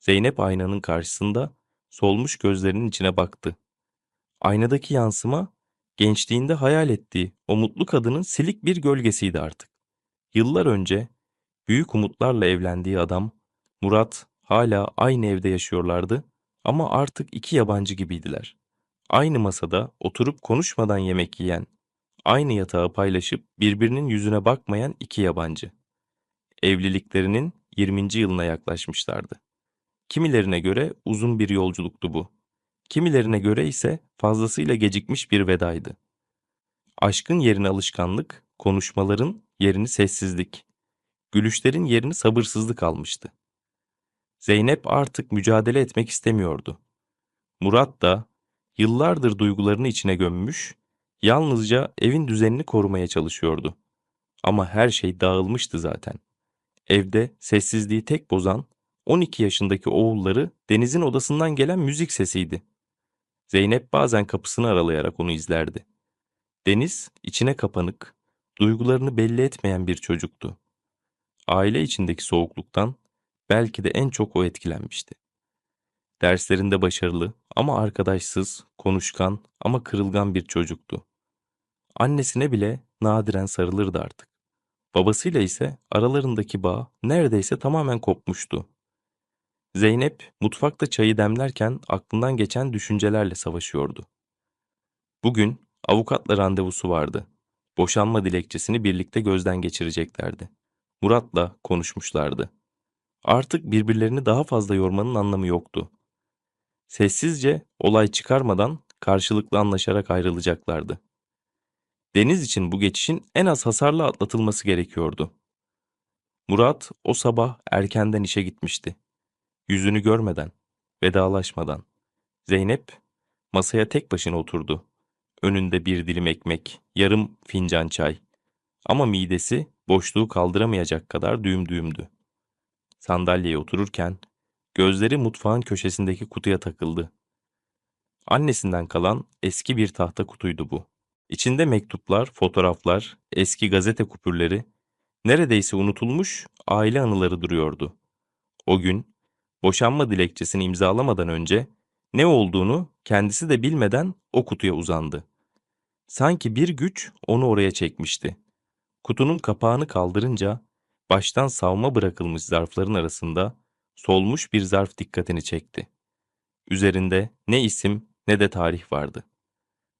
Zeynep aynanın karşısında solmuş gözlerinin içine baktı. Aynadaki yansıma gençliğinde hayal ettiği o mutlu kadının silik bir gölgesiydi artık. Yıllar önce büyük umutlarla evlendiği adam Murat hala aynı evde yaşıyorlardı ama artık iki yabancı gibiydiler. Aynı masada oturup konuşmadan yemek yiyen, aynı yatağı paylaşıp birbirinin yüzüne bakmayan iki yabancı. Evliliklerinin 20. yılına yaklaşmışlardı. Kimilerine göre uzun bir yolculuktu bu. Kimilerine göre ise fazlasıyla gecikmiş bir vedaydı. Aşkın yerini alışkanlık, konuşmaların yerini sessizlik, gülüşlerin yerini sabırsızlık almıştı. Zeynep artık mücadele etmek istemiyordu. Murat da yıllardır duygularını içine gömmüş, yalnızca evin düzenini korumaya çalışıyordu. Ama her şey dağılmıştı zaten. Evde sessizliği tek bozan 12 yaşındaki oğulları Deniz'in odasından gelen müzik sesiydi. Zeynep bazen kapısını aralayarak onu izlerdi. Deniz içine kapanık, duygularını belli etmeyen bir çocuktu. Aile içindeki soğukluktan belki de en çok o etkilenmişti. Derslerinde başarılı ama arkadaşsız, konuşkan ama kırılgan bir çocuktu. Annesine bile nadiren sarılırdı artık. Babasıyla ise aralarındaki bağ neredeyse tamamen kopmuştu. Zeynep mutfakta çayı demlerken aklından geçen düşüncelerle savaşıyordu. Bugün avukatla randevusu vardı. Boşanma dilekçesini birlikte gözden geçireceklerdi. Murat'la konuşmuşlardı. Artık birbirlerini daha fazla yormanın anlamı yoktu. Sessizce olay çıkarmadan karşılıklı anlaşarak ayrılacaklardı. Deniz için bu geçişin en az hasarla atlatılması gerekiyordu. Murat o sabah erkenden işe gitmişti. Yüzünü görmeden, vedalaşmadan. Zeynep masaya tek başına oturdu. Önünde bir dilim ekmek, yarım fincan çay. Ama midesi boşluğu kaldıramayacak kadar düğüm düğümdü. Sandalyeye otururken gözleri mutfağın köşesindeki kutuya takıldı. Annesinden kalan eski bir tahta kutuydu bu. İçinde mektuplar, fotoğraflar, eski gazete kupürleri, neredeyse unutulmuş aile anıları duruyordu. O gün boşanma dilekçesini imzalamadan önce ne olduğunu kendisi de bilmeden o kutuya uzandı. Sanki bir güç onu oraya çekmişti. Kutunun kapağını kaldırınca baştan savma bırakılmış zarfların arasında solmuş bir zarf dikkatini çekti. Üzerinde ne isim ne de tarih vardı.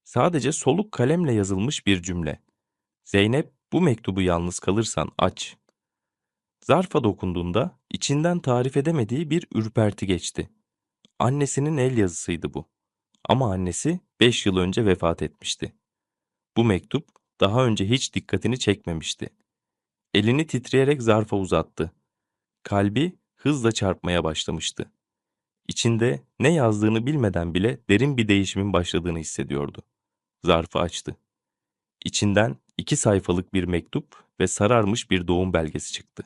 Sadece soluk kalemle yazılmış bir cümle. Zeynep bu mektubu yalnız kalırsan aç. Zarfa dokunduğunda içinden tarif edemediği bir ürperti geçti. Annesinin el yazısıydı bu. Ama annesi beş yıl önce vefat etmişti. Bu mektup daha önce hiç dikkatini çekmemişti. Elini titreyerek zarfa uzattı. Kalbi hızla çarpmaya başlamıştı. İçinde ne yazdığını bilmeden bile derin bir değişimin başladığını hissediyordu. Zarfı açtı. İçinden iki sayfalık bir mektup ve sararmış bir doğum belgesi çıktı.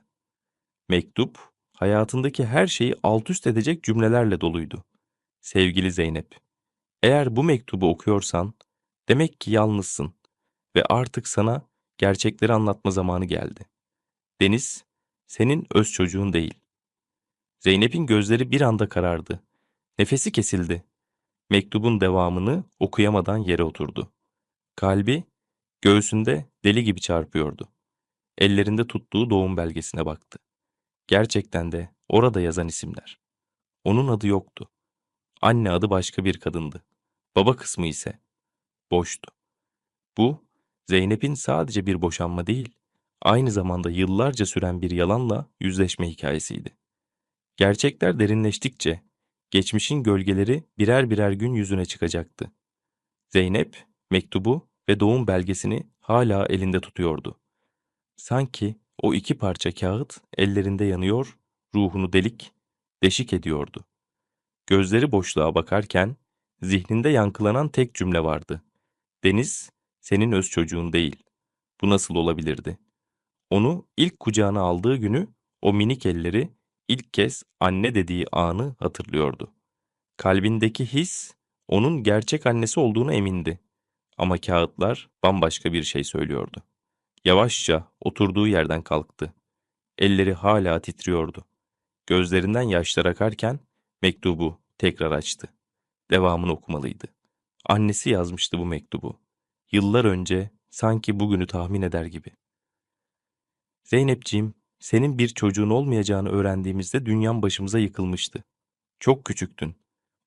Mektup, hayatındaki her şeyi alt üst edecek cümlelerle doluydu. Sevgili Zeynep, eğer bu mektubu okuyorsan, demek ki yalnızsın ve artık sana gerçekleri anlatma zamanı geldi. Deniz, senin öz çocuğun değil. Zeynep'in gözleri bir anda karardı. Nefesi kesildi. Mektubun devamını okuyamadan yere oturdu. Kalbi göğsünde deli gibi çarpıyordu. Ellerinde tuttuğu doğum belgesine baktı. Gerçekten de orada yazan isimler. Onun adı yoktu. Anne adı başka bir kadındı. Baba kısmı ise boştu. Bu Zeynep'in sadece bir boşanma değil, aynı zamanda yıllarca süren bir yalanla yüzleşme hikayesiydi. Gerçekler derinleştikçe geçmişin gölgeleri birer birer gün yüzüne çıkacaktı. Zeynep mektubu ve doğum belgesini hala elinde tutuyordu. Sanki o iki parça kağıt ellerinde yanıyor, ruhunu delik, deşik ediyordu. Gözleri boşluğa bakarken zihninde yankılanan tek cümle vardı. Deniz, senin öz çocuğun değil. Bu nasıl olabilirdi? Onu ilk kucağına aldığı günü o minik elleri ilk kez anne dediği anı hatırlıyordu. Kalbindeki his onun gerçek annesi olduğunu emindi. Ama kağıtlar bambaşka bir şey söylüyordu. Yavaşça oturduğu yerden kalktı. Elleri hala titriyordu. Gözlerinden yaşlar akarken mektubu tekrar açtı. Devamını okumalıydı. Annesi yazmıştı bu mektubu. Yıllar önce sanki bugünü tahmin eder gibi. Zeynepciğim, senin bir çocuğun olmayacağını öğrendiğimizde dünyam başımıza yıkılmıştı. Çok küçüktün.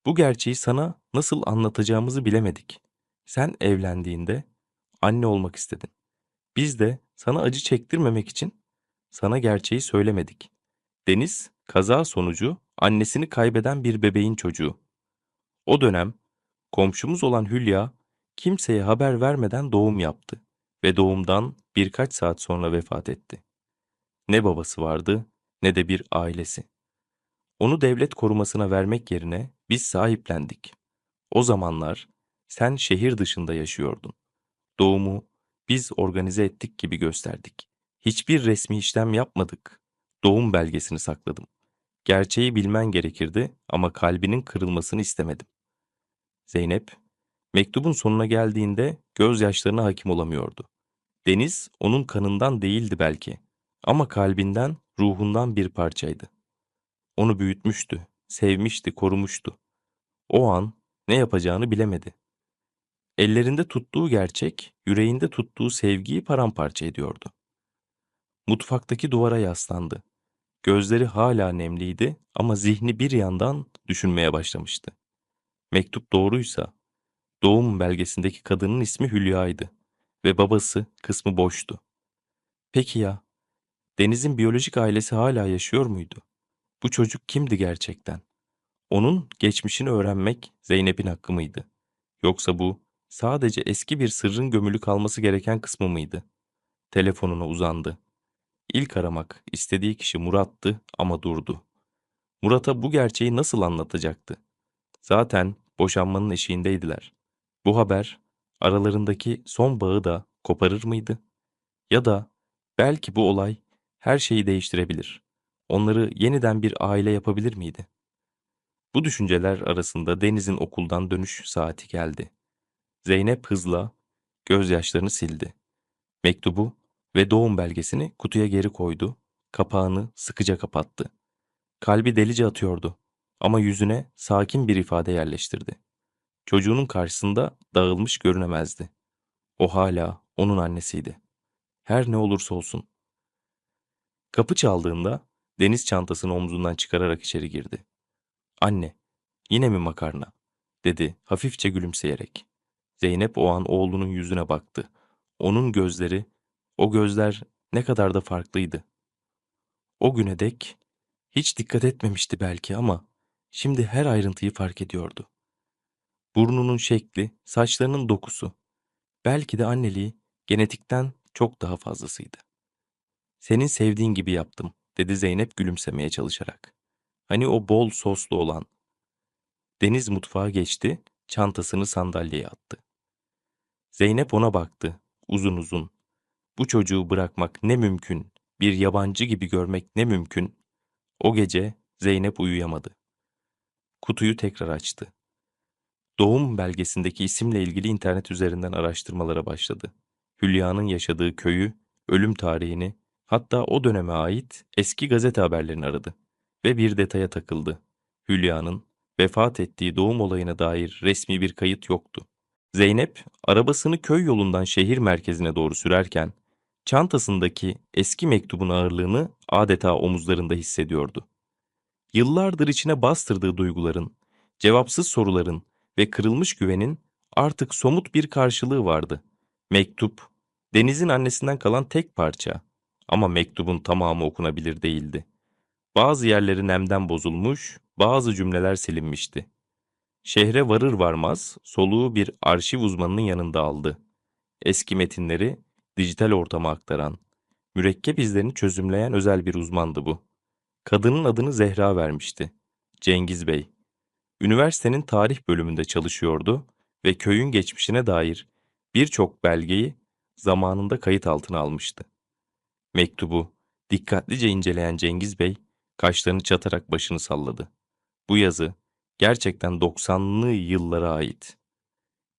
Bu gerçeği sana nasıl anlatacağımızı bilemedik. Sen evlendiğinde anne olmak istedin. Biz de sana acı çektirmemek için sana gerçeği söylemedik. Deniz kaza sonucu annesini kaybeden bir bebeğin çocuğu. O dönem komşumuz olan Hülya kimseye haber vermeden doğum yaptı ve doğumdan birkaç saat sonra vefat etti. Ne babası vardı ne de bir ailesi. Onu devlet korumasına vermek yerine biz sahiplendik. O zamanlar sen şehir dışında yaşıyordun. Doğumu biz organize ettik gibi gösterdik. Hiçbir resmi işlem yapmadık. Doğum belgesini sakladım. Gerçeği bilmen gerekirdi ama kalbinin kırılmasını istemedim. Zeynep, mektubun sonuna geldiğinde gözyaşlarına hakim olamıyordu. Deniz onun kanından değildi belki ama kalbinden, ruhundan bir parçaydı. Onu büyütmüştü, sevmişti, korumuştu. O an ne yapacağını bilemedi. Ellerinde tuttuğu gerçek, yüreğinde tuttuğu sevgiyi paramparça ediyordu. Mutfaktaki duvara yaslandı. Gözleri hala nemliydi ama zihni bir yandan düşünmeye başlamıştı. Mektup doğruysa, doğum belgesindeki kadının ismi Hülya'ydı ve babası kısmı boştu. Peki ya, Deniz'in biyolojik ailesi hala yaşıyor muydu? Bu çocuk kimdi gerçekten? Onun geçmişini öğrenmek Zeynep'in hakkı mıydı? Yoksa bu sadece eski bir sırrın gömülü kalması gereken kısmı mıydı? Telefonuna uzandı. İlk aramak istediği kişi Murat'tı ama durdu. Murat'a bu gerçeği nasıl anlatacaktı? Zaten boşanmanın eşiğindeydiler. Bu haber aralarındaki son bağı da koparır mıydı? Ya da belki bu olay her şeyi değiştirebilir. Onları yeniden bir aile yapabilir miydi? Bu düşünceler arasında Deniz'in okuldan dönüş saati geldi. Zeynep hızla gözyaşlarını sildi. Mektubu ve doğum belgesini kutuya geri koydu, kapağını sıkıca kapattı. Kalbi delice atıyordu ama yüzüne sakin bir ifade yerleştirdi. Çocuğunun karşısında dağılmış görünemezdi. O hala onun annesiydi. Her ne olursa olsun. Kapı çaldığında Deniz çantasını omzundan çıkararak içeri girdi. Anne, yine mi makarna? dedi hafifçe gülümseyerek. Zeynep o an oğlunun yüzüne baktı. Onun gözleri, o gözler ne kadar da farklıydı. O güne dek hiç dikkat etmemişti belki ama şimdi her ayrıntıyı fark ediyordu. Burnunun şekli, saçlarının dokusu, belki de anneliği genetikten çok daha fazlasıydı. Senin sevdiğin gibi yaptım, dedi Zeynep gülümsemeye çalışarak. Hani o bol soslu olan. Deniz mutfağa geçti, çantasını sandalyeye attı. Zeynep ona baktı, uzun uzun. Bu çocuğu bırakmak ne mümkün, bir yabancı gibi görmek ne mümkün. O gece Zeynep uyuyamadı. Kutuyu tekrar açtı. Doğum belgesindeki isimle ilgili internet üzerinden araştırmalara başladı. Hülya'nın yaşadığı köyü, ölüm tarihini, hatta o döneme ait eski gazete haberlerini aradı ve bir detaya takıldı. Hülya'nın vefat ettiği doğum olayına dair resmi bir kayıt yoktu. Zeynep arabasını köy yolundan şehir merkezine doğru sürerken çantasındaki eski mektubun ağırlığını adeta omuzlarında hissediyordu. Yıllardır içine bastırdığı duyguların, cevapsız soruların ve kırılmış güvenin artık somut bir karşılığı vardı. Mektup, Deniz'in annesinden kalan tek parça ama mektubun tamamı okunabilir değildi. Bazı yerleri nemden bozulmuş, bazı cümleler silinmişti. Şehre varır varmaz soluğu bir arşiv uzmanının yanında aldı. Eski metinleri dijital ortama aktaran, mürekkep izlerini çözümleyen özel bir uzmandı bu. Kadının adını Zehra vermişti. Cengiz Bey. Üniversitenin tarih bölümünde çalışıyordu ve köyün geçmişine dair birçok belgeyi zamanında kayıt altına almıştı. Mektubu dikkatlice inceleyen Cengiz Bey kaşlarını çatarak başını salladı. Bu yazı gerçekten 90'lı yıllara ait.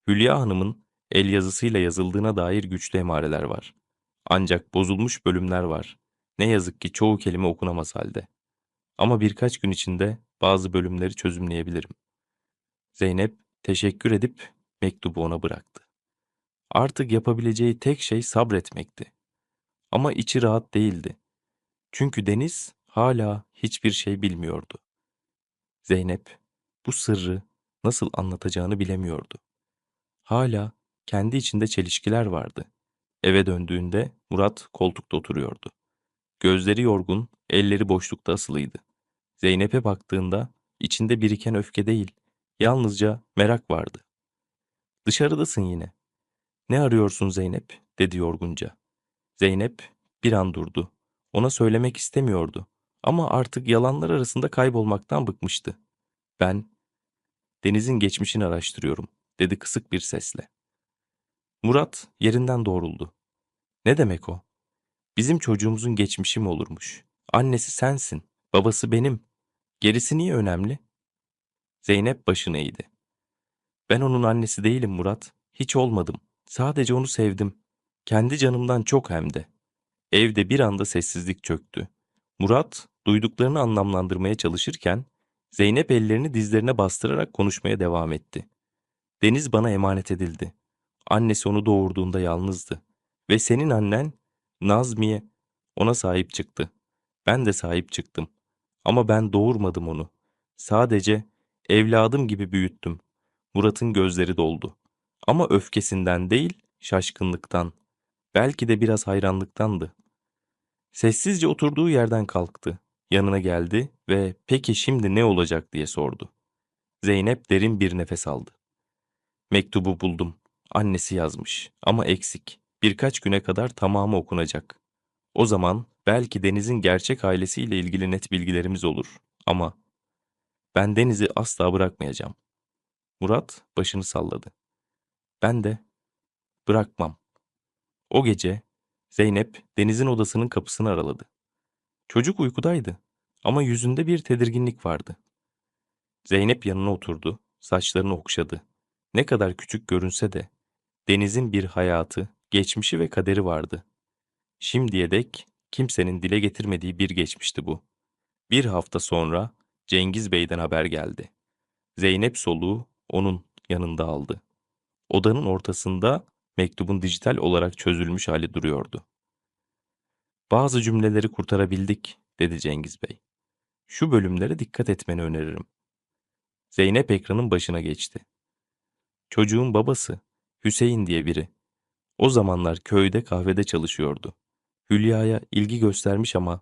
Hülya Hanım'ın el yazısıyla yazıldığına dair güçlü emareler var. Ancak bozulmuş bölümler var. Ne yazık ki çoğu kelime okunamaz halde. Ama birkaç gün içinde bazı bölümleri çözümleyebilirim. Zeynep teşekkür edip mektubu ona bıraktı. Artık yapabileceği tek şey sabretmekti. Ama içi rahat değildi. Çünkü Deniz hala hiçbir şey bilmiyordu. Zeynep bu sırrı nasıl anlatacağını bilemiyordu. Hala kendi içinde çelişkiler vardı. Eve döndüğünde Murat koltukta oturuyordu. Gözleri yorgun, elleri boşlukta asılıydı. Zeynep'e baktığında içinde biriken öfke değil, yalnızca merak vardı. Dışarıdasın yine. Ne arıyorsun Zeynep? dedi yorgunca. Zeynep bir an durdu. Ona söylemek istemiyordu. Ama artık yalanlar arasında kaybolmaktan bıkmıştı. Ben Deniz'in geçmişini araştırıyorum, dedi kısık bir sesle. Murat yerinden doğruldu. Ne demek o? Bizim çocuğumuzun geçmişi mi olurmuş? Annesi sensin, babası benim. Gerisi niye önemli? Zeynep başını eğdi. Ben onun annesi değilim Murat. Hiç olmadım. Sadece onu sevdim. Kendi canımdan çok hem de. Evde bir anda sessizlik çöktü. Murat duyduklarını anlamlandırmaya çalışırken Zeynep ellerini dizlerine bastırarak konuşmaya devam etti. Deniz bana emanet edildi. Annesi onu doğurduğunda yalnızdı. Ve senin annen Nazmiye ona sahip çıktı. Ben de sahip çıktım. Ama ben doğurmadım onu. Sadece evladım gibi büyüttüm. Murat'ın gözleri doldu. Ama öfkesinden değil, şaşkınlıktan. Belki de biraz hayranlıktandı. Sessizce oturduğu yerden kalktı. Yanına geldi ve peki şimdi ne olacak diye sordu. Zeynep derin bir nefes aldı. Mektubu buldum. Annesi yazmış ama eksik. Birkaç güne kadar tamamı okunacak. O zaman belki Deniz'in gerçek ailesiyle ilgili net bilgilerimiz olur. Ama ben Deniz'i asla bırakmayacağım. Murat başını salladı. Ben de bırakmam. O gece Zeynep Deniz'in odasının kapısını araladı. Çocuk uykudaydı ama yüzünde bir tedirginlik vardı. Zeynep yanına oturdu, saçlarını okşadı. Ne kadar küçük görünse de Deniz'in bir hayatı, geçmişi ve kaderi vardı. Şimdiye dek kimsenin dile getirmediği bir geçmişti bu. Bir hafta sonra Cengiz Bey'den haber geldi. Zeynep soluğu onun yanında aldı. Odanın ortasında mektubun dijital olarak çözülmüş hali duruyordu. Bazı cümleleri kurtarabildik, dedi Cengiz Bey. Şu bölümlere dikkat etmeni öneririm. Zeynep ekranın başına geçti. Çocuğun babası, Hüseyin diye biri. O zamanlar köyde kahvede çalışıyordu. Hülya'ya ilgi göstermiş ama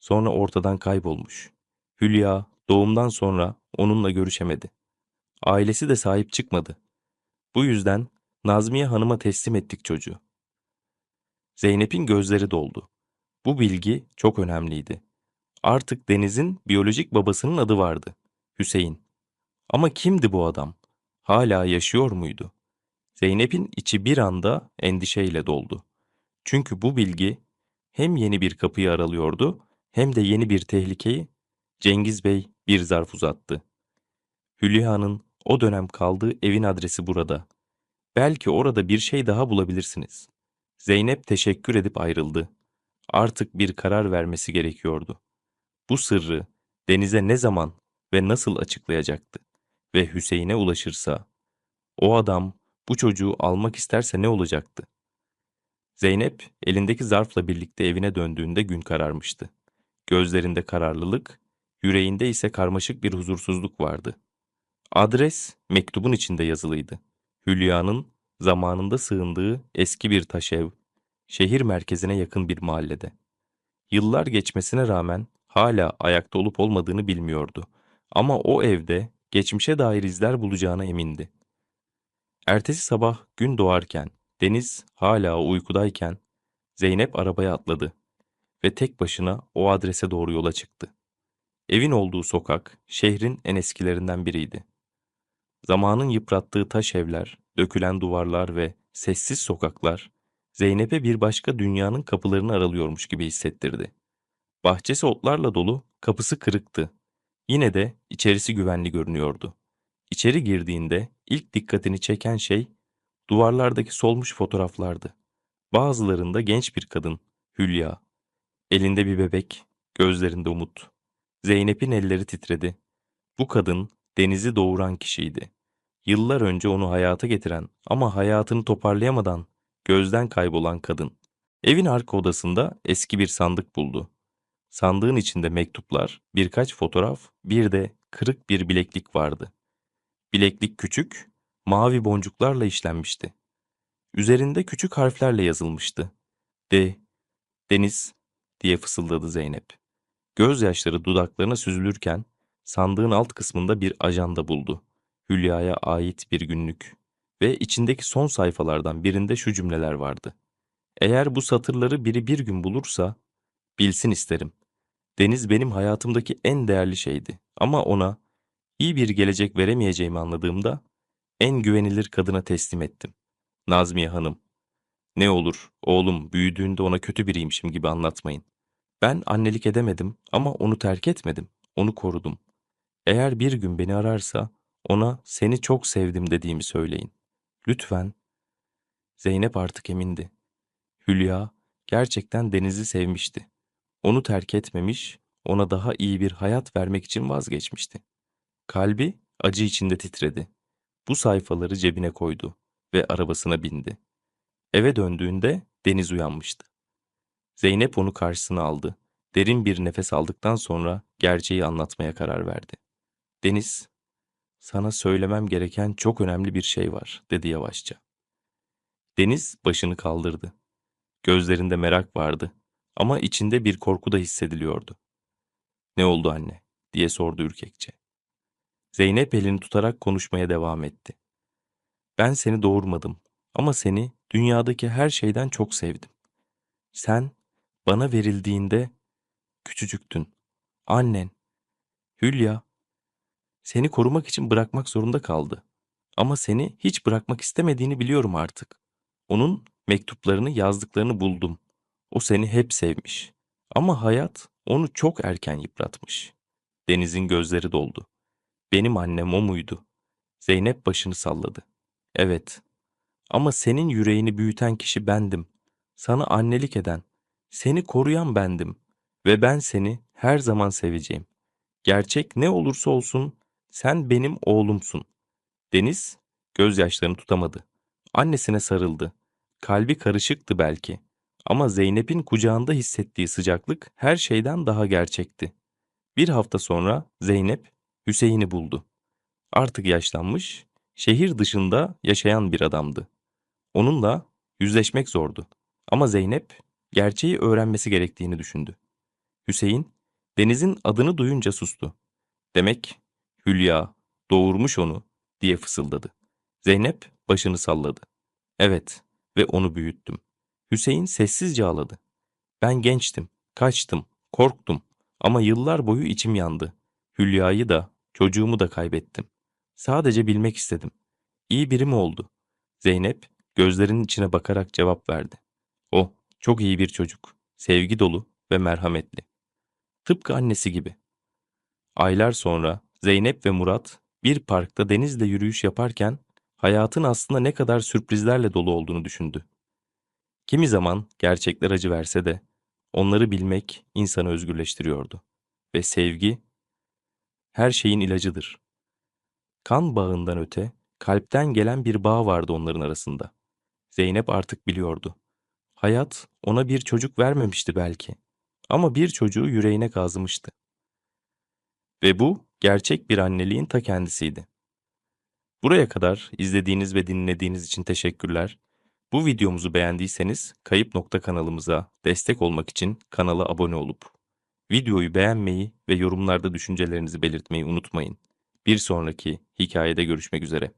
sonra ortadan kaybolmuş. Hülya doğumdan sonra onunla görüşemedi. Ailesi de sahip çıkmadı. Bu yüzden Nazmiye Hanım'a teslim ettik çocuğu. Zeynep'in gözleri doldu. Bu bilgi çok önemliydi. Artık Deniz'in biyolojik babasının adı vardı. Hüseyin. Ama kimdi bu adam? Hala yaşıyor muydu? Zeynep'in içi bir anda endişeyle doldu. Çünkü bu bilgi hem yeni bir kapıyı aralıyordu hem de yeni bir tehlikeyi Cengiz Bey bir zarf uzattı. Hülya'nın o dönem kaldığı evin adresi burada. Belki orada bir şey daha bulabilirsiniz. Zeynep teşekkür edip ayrıldı. Artık bir karar vermesi gerekiyordu. Bu sırrı Deniz'e ne zaman ve nasıl açıklayacaktı? Ve Hüseyin'e ulaşırsa, o adam bu çocuğu almak isterse ne olacaktı? Zeynep elindeki zarfla birlikte evine döndüğünde gün kararmıştı. Gözlerinde kararlılık, yüreğinde ise karmaşık bir huzursuzluk vardı. Adres mektubun içinde yazılıydı. Hülya'nın zamanında sığındığı eski bir taş ev, şehir merkezine yakın bir mahallede. Yıllar geçmesine rağmen hala ayakta olup olmadığını bilmiyordu. Ama o evde geçmişe dair izler bulacağına emindi. Ertesi sabah gün doğarken, Deniz hala uykudayken Zeynep arabaya atladı ve tek başına o adrese doğru yola çıktı. Evin olduğu sokak şehrin en eskilerinden biriydi. Zamanın yıprattığı taş evler, dökülen duvarlar ve sessiz sokaklar Zeynep'e bir başka dünyanın kapılarını aralıyormuş gibi hissettirdi. Bahçesi otlarla dolu, kapısı kırıktı. Yine de içerisi güvenli görünüyordu. İçeri girdiğinde ilk dikkatini çeken şey duvarlardaki solmuş fotoğraflardı. Bazılarında genç bir kadın, Hülya. Elinde bir bebek, gözlerinde umut. Zeynep'in elleri titredi. Bu kadın Deniz'i doğuran kişiydi. Yıllar önce onu hayata getiren ama hayatını toparlayamadan gözden kaybolan kadın. Evin arka odasında eski bir sandık buldu. Sandığın içinde mektuplar, birkaç fotoğraf, bir de kırık bir bileklik vardı. Bileklik küçük, mavi boncuklarla işlenmişti. Üzerinde küçük harflerle yazılmıştı. De, Deniz diye fısıldadı Zeynep. Gözyaşları dudaklarına süzülürken sandığın alt kısmında bir ajanda buldu. Hülya'ya ait bir günlük ve içindeki son sayfalardan birinde şu cümleler vardı. Eğer bu satırları biri bir gün bulursa bilsin isterim. Deniz benim hayatımdaki en değerli şeydi ama ona iyi bir gelecek veremeyeceğimi anladığımda en güvenilir kadına teslim ettim. Nazmiye Hanım. Ne olur oğlum büyüdüğünde ona kötü biriymişim gibi anlatmayın. Ben annelik edemedim ama onu terk etmedim. Onu korudum. Eğer bir gün beni ararsa ona seni çok sevdim dediğimi söyleyin. Lütfen. Zeynep artık emindi. Hülya gerçekten Deniz'i sevmişti. Onu terk etmemiş, ona daha iyi bir hayat vermek için vazgeçmişti. Kalbi acı içinde titredi. Bu sayfaları cebine koydu ve arabasına bindi. Eve döndüğünde Deniz uyanmıştı. Zeynep onu karşısına aldı. Derin bir nefes aldıktan sonra gerçeği anlatmaya karar verdi. Deniz, sana söylemem gereken çok önemli bir şey var, dedi yavaşça. Deniz başını kaldırdı. Gözlerinde merak vardı ama içinde bir korku da hissediliyordu. Ne oldu anne? diye sordu ürkekçe. Zeynep elini tutarak konuşmaya devam etti. Ben seni doğurmadım ama seni dünyadaki her şeyden çok sevdim. Sen bana verildiğinde küçücüktün. Annen, Hülya, seni korumak için bırakmak zorunda kaldı. Ama seni hiç bırakmak istemediğini biliyorum artık. Onun mektuplarını, yazdıklarını buldum. O seni hep sevmiş. Ama hayat onu çok erken yıpratmış. Deniz'in gözleri doldu. Benim annem o muydu? Zeynep başını salladı. Evet. Ama senin yüreğini büyüten kişi bendim. Sana annelik eden, seni koruyan bendim. Ve ben seni her zaman seveceğim. Gerçek ne olursa olsun sen benim oğlumsun. Deniz gözyaşlarını tutamadı. Annesine sarıldı. Kalbi karışıktı belki. Ama Zeynep'in kucağında hissettiği sıcaklık her şeyden daha gerçekti. Bir hafta sonra Zeynep Hüseyin'i buldu. Artık yaşlanmış, şehir dışında yaşayan bir adamdı. Onunla yüzleşmek zordu. Ama Zeynep gerçeği öğrenmesi gerektiğini düşündü. Hüseyin, Deniz'in adını duyunca sustu. Demek Hülya doğurmuş onu diye fısıldadı. Zeynep başını salladı. Evet ve onu büyüttüm. Hüseyin sessizce ağladı. Ben gençtim, kaçtım, korktum ama yıllar boyu içim yandı. Hülya'yı da, çocuğumu da kaybettim. Sadece bilmek istedim. İyi biri mi oldu? Zeynep gözlerinin içine bakarak cevap verdi. O çok iyi bir çocuk, sevgi dolu ve merhametli. Tıpkı annesi gibi. Aylar sonra Zeynep ve Murat bir parkta denizle yürüyüş yaparken hayatın aslında ne kadar sürprizlerle dolu olduğunu düşündü. Kimi zaman gerçekler acı verse de onları bilmek insanı özgürleştiriyordu. Ve sevgi her şeyin ilacıdır. Kan bağından öte kalpten gelen bir bağ vardı onların arasında. Zeynep artık biliyordu. Hayat ona bir çocuk vermemişti belki. Ama bir çocuğu yüreğine kazımıştı. Ve bu gerçek bir anneliğin ta kendisiydi. Buraya kadar izlediğiniz ve dinlediğiniz için teşekkürler. Bu videomuzu beğendiyseniz Kayıp Nokta kanalımıza destek olmak için kanala abone olup videoyu beğenmeyi ve yorumlarda düşüncelerinizi belirtmeyi unutmayın. Bir sonraki hikayede görüşmek üzere.